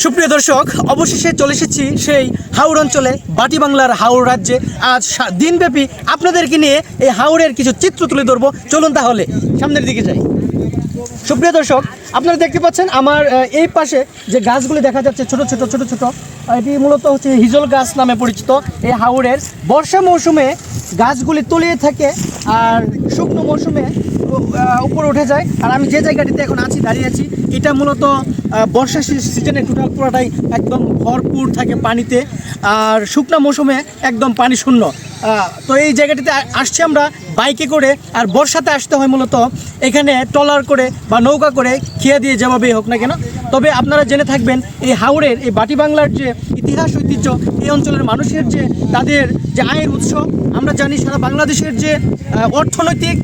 সুপ্রিয় দর্শক, অবশেষে চলে এসেছি সেই হাওড় অঞ্চলে, বাটি বাংলার হাওড় রাজ্যে। আজ দিনব্যাপী আপনাদেরকে নিয়ে এই হাওড়ের কিছু চিত্র তুলে ধরবো। চলুন তাহলে, সামনের দিকে যাই। সুপ্রিয় দর্শক, আপনারা দেখতে পাচ্ছেন আমার এই পাশে যে গাছগুলি দেখা যাচ্ছে, ছোট ছোট ছোট ছোট এটি মূলত হচ্ছে হিজল গাছ নামে পরিচিত এই হাওড়ের বর্ষা মৌসুমে গাছগুলি তলিয়ে থাকে আর শুকনো মৌসুমে উপরে উঠে যায়। আর আমি যে জায়গাটিতে এখন আছি, দাঁড়িয়ে আছি, এটা মূলত বর্ষা সিজনে টোটাল পুরোটাই একদম ভরপুর থাকে পানিতে। আর শুকনা মৌসুমে একদম পানি শূন্য। তো এই জায়গাটিতে আসছি আমরা বাইকে করে, আর বর্ষাতে আসতে হয় মূলত এখানে ট্রলার করে বা নৌকা করে খেয়ে দিয়ে যেভাবেই হোক না কেন। তবে আপনারা জেনে থাকবেন, এই হাওড়ের এই বাটি বাংলার যে ইতিহাস, ঐতিহ্য, এই অঞ্চলের মানুষের যে, তাদের যে আয়ের উৎস, আমরা জানি সারা বাংলাদেশের যে অর্থনৈতিক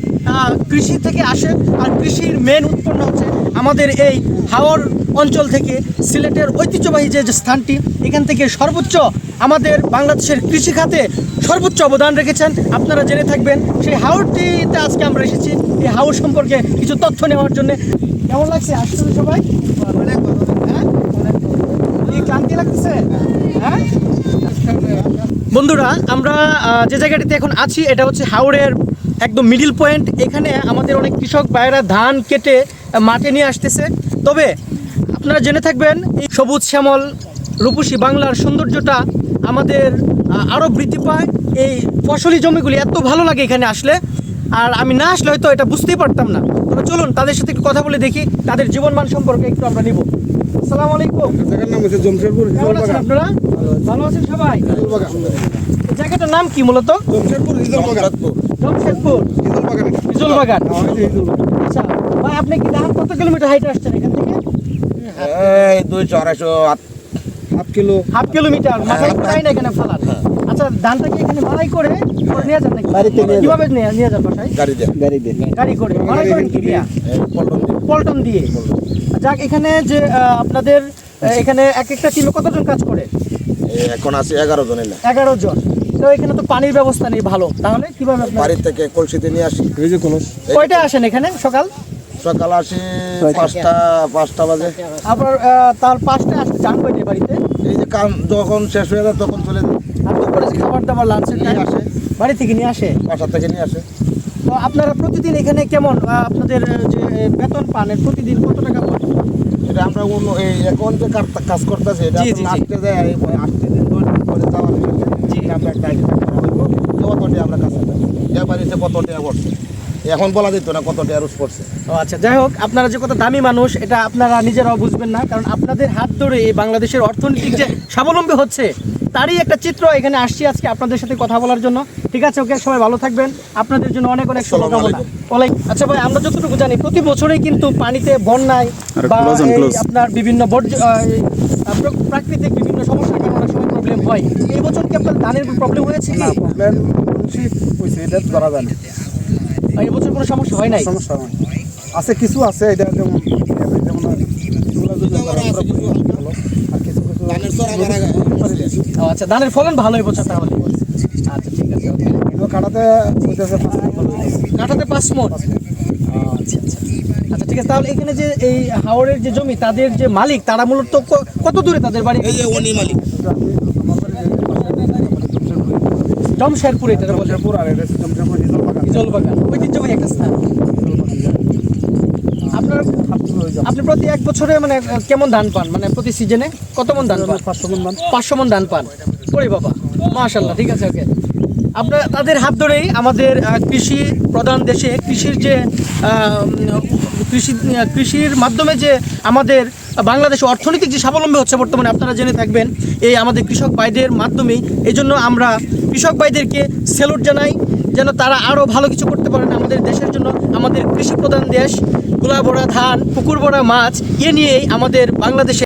কৃষি থেকে আসে, আর কৃষির মেন উৎপন্ন হচ্ছে আমাদের এই হাওর অঞ্চল থেকে সিলেটের ঐতিহ্যবাহী যে স্থানটি, এখান থেকে সর্বোচ্চ আমাদের বাংলাদেশের কৃষি খাতে সর্বোচ্চ অবদান রেখেছেন। আপনারা জেনে থাকবেন, সেই হাওরটিতে আজকে আমরা এসেছি। এই হাওড় সম্পর্কে কিছু তথ্য নেওয়ার জন্য। কেমন লাগছে আসলে সবাই? হ্যাঁ? ক্লান্তি লাগতেছে? হ্যাঁ? বন্ধুরা, আমরা যে জায়গাটিতে এখন আছি, এটা হচ্ছে হাওড়ের একদম মিডিল পয়েন্ট এখানে আমাদের অনেক কৃষক ভাইয়েরা ধান কেটে মাঠে নিয়ে আসতেছে। তবে আপনারা জেনে থাকবেন এই সবুজ শ্যামল রূপসী বাংলার সৌন্দর্যটা আমাদের আরও বৃদ্ধি পায়। এই ফসলি জমিগুলি এত ভালো লাগে এখানে আসলে আর আমি না আসলে হয়তো এটা বুঝতেই পারতাম না। তবে চলুন তাদের সাথে একটু কথা বলে দেখি তাদের জীবনমান সম্পর্কে একটু আমরা নিব। আসসালামু আলাইকুম। জায়গার নাম হচ্ছে জমশেদপুর কেমন আছেন আপনারা? ভালো আছেন সবাই? জায়গাটার নাম কি মূলত? জমশেদপুর হিজল বাগান হ্যাঁ। আচ্ছা ভাই আপনি কি ধান কত কিলোমিটার হাইটে আসছেন এখান থেকে? এই দুইশো আড়াইশো হাফ কিলো। হাফ কিলোমিটার মাথায় তাই না এখানে ফালান আচ্ছা ধানটা কি এখানে করে পরে নিয়ে যান নাকি? বাড়িতে নিয়ে কীভাবে নিয়ে নিয়ে যান বাসায়? গাড়ি দিয়ে। গাড়ি দিয়ে। গাড়ি করে। মারাই করেন কি দিয়া? পল্টন দিয়ে। যাক এখানে যে আপনাদের এখানে এক একটা টিমে কতজন কাজ করে? এখন আছে এগারো জন এগারো জন। তো এখানে তো পানির ব্যবস্থা নেই ভালো। তাহলে কীভাবে আপনারা বাড়ি থেকে কলসিতে নিয়ে আসি। এই যে কলস কয়টায় আসেন এখানে সকাল? সকাল আসি পাঁচটা পাঁচটা বাজে। আপনার আহ, তার পাঁচটায় আসতে যান কয়টায় বাড়িতে? এই যে কাম যখন শেষ হয়ে যায় তখন চলে যায় আর দুপুরে খাবার দাবার লাঞ্চের নিয়ে আসে। বাড়ি থেকে নিয়ে আসে? বাসা থেকে নিয়ে আসে। তো আপনারা প্রতিদিন এখানে কেমন আপনাদের যে বেতন পান প্রতিদিন কত টাকা পান? এটা আমরা অন্য এই এখন যে কাজ- করতেছি এটা। আসতে যায় এই আসতে দিন জি আমরা একটা কাজ করতেছি এ কত টাকা করছে? এখন বলা যেত না কত টাকা পড়ছে। ও আচ্ছা যাই হোক, আপনারা যে কত দামি মানুষ, এটা আপনারা নিজেরাও বুঝবেন না, কারণ আপনাদের হাত ধরে বাংলাদেশের অর্থনৈতিক যে স্বাবলম্বী হচ্ছে তারই একটা চিত্র এখানে আসছি আজকে আপনাদের সাথে কথা বলার জন্য। ঠিক আছে ওকে সবাই ভালো থাকবেন। আপনাদের জন্য অনেক অনেক শুভকামনা। ওলাই আচ্ছা ভাই আমরা যতটুকু জানি প্রতি বছরই কিন্তু পানিতে বন্যায় বা আপনার বিভিন্ন বর্জ্য প্রাকৃতিক বিভিন্ন সমস্যার কারণে অনেক সময় প্রবলেম হয়। এই বছর কি আপনার ধানের প্রবলেম হয়েছে না প্রবলেম শীত হয়েছে এটা ধরা যায় এই বছর কোনো সমস্যা হয় নাই? সমস্যা হয় আছে কিছু আছে এটা যেমন যেমন আর কিছু কিছু ও আচ্ছা ধানের ফলন ভালো এই বছর তাহলে? আচ্ছা ঠিক আছে কাটাতে হইতেছে পাঁচ মন। আচ্ছা আচ্ছা। আচ্ছা ঠিক আছে তাহলে এখানে যে এই হাওড়ের যে জমি তাদের যে মালিক তারা মূলত কত দূরে তাদের বাড়ি? এই যে উনি মালিক। জমশেরপুরে এটা বলে। হচ্ছে জমশেদপুর হিজলবাগান জলবাগান ঐতিহ্যবাহী একটা স্থান। আপনার আপনি প্রতি এক বছরে মানে কেমন ধান পান? মানে প্রতি সিজনে কত মন ধান পান? পাঁচশো মন ধান। পাঁচশো মন ধান পান। ওরে বাবা মাশাল্লাহ ঠিক আছে ওকে আপনার তাদের হাত ধরেই আমাদের কৃষি প্রধান দেশে কৃষির যে কৃষি কৃষির মাধ্যমে যে আমাদের বাংলাদেশে অর্থনৈতিক যে স্বাবলম্বী হচ্ছে বর্তমানে আপনারা জেনে থাকবেন এই আমাদের কৃষক ভাইদের মাধ্যমেই। এই জন্য আমরা কৃষক ভাইদেরকে সেলুট জানাই যেন তারা আরও ভালো কিছু করতে পারেন আমাদের দেশের জন্য। আমাদের কৃষি প্রধান দেশ ভরা ধান পুকুর ভরা মাছ, এ নিয়েই আমাদের বাংলাদেশে